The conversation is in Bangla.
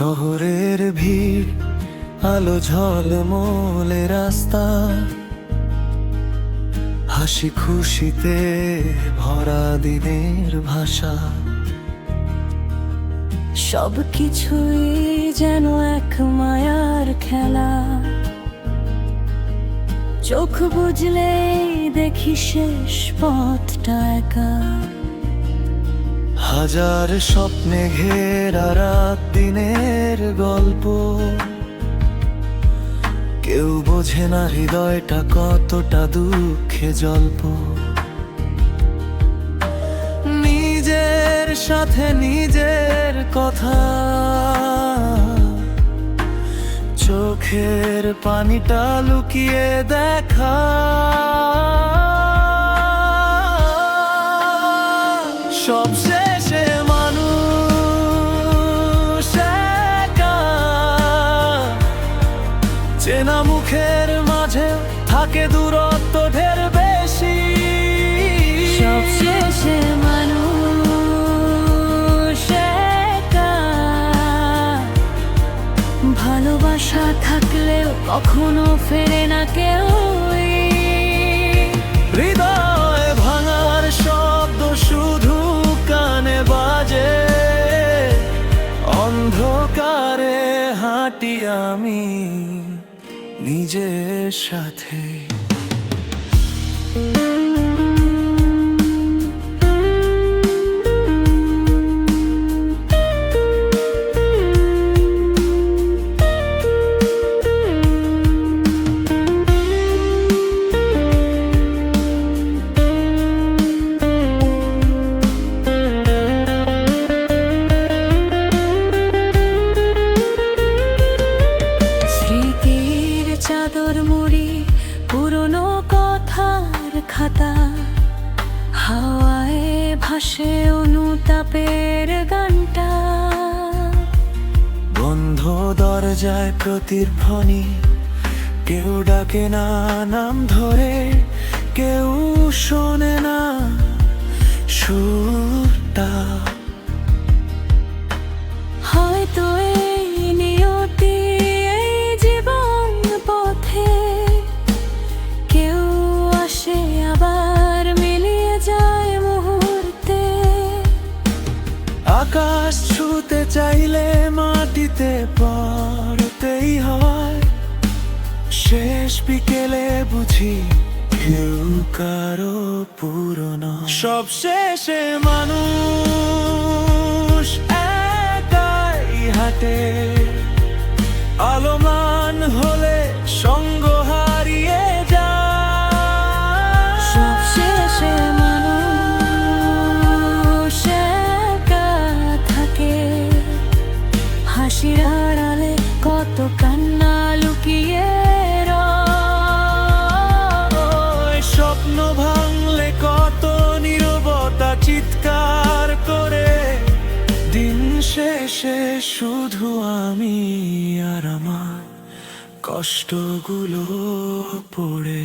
শহরের ভিড়, আলো ঝলমলে রাস্তা। হাসি খুশিতে ভরা দিনের ভাষা। সব কিছুই যেন এক মায়ার খেলা। চোখ বুঝলে দেখি শেষ পথটা একা। হাজার স্বপ্নে ঘেরা রাত দিনের গল্প। কেউ বোঝে না হৃদয়টা কতটা দুঃখে জল্প। নিজের সাথে নিজের কথা। চোখের পানিটা লুকিয়ে দেখা। সব চেনা মুখের মাঝে থাকে দূরত্ব ঢের বেশি। সব শেষে মানুষ। ভালোবাসা থাকলেও কখনো ফেরে না কেউ হৃদয় ভাঙার শব্দ শুধু কানে বাজে। অন্ধকারে হাঁটি আমি। নিজের সাথে। খাতা হাওয়ায় ভাসে অনুতাপের গানটা। বন্ধ দরজায় প্রতিধ্বনি কেউ ডাকে না নাম ধরে মাটিতে পড়তেই হয়। শেষ বিকেলে বুঝি কেউ কারও পুরনো। সব শেষে মানুষ একাই হাটে। শেষে শুধু আমি আর আমার কষ্টগুলো পড়ে।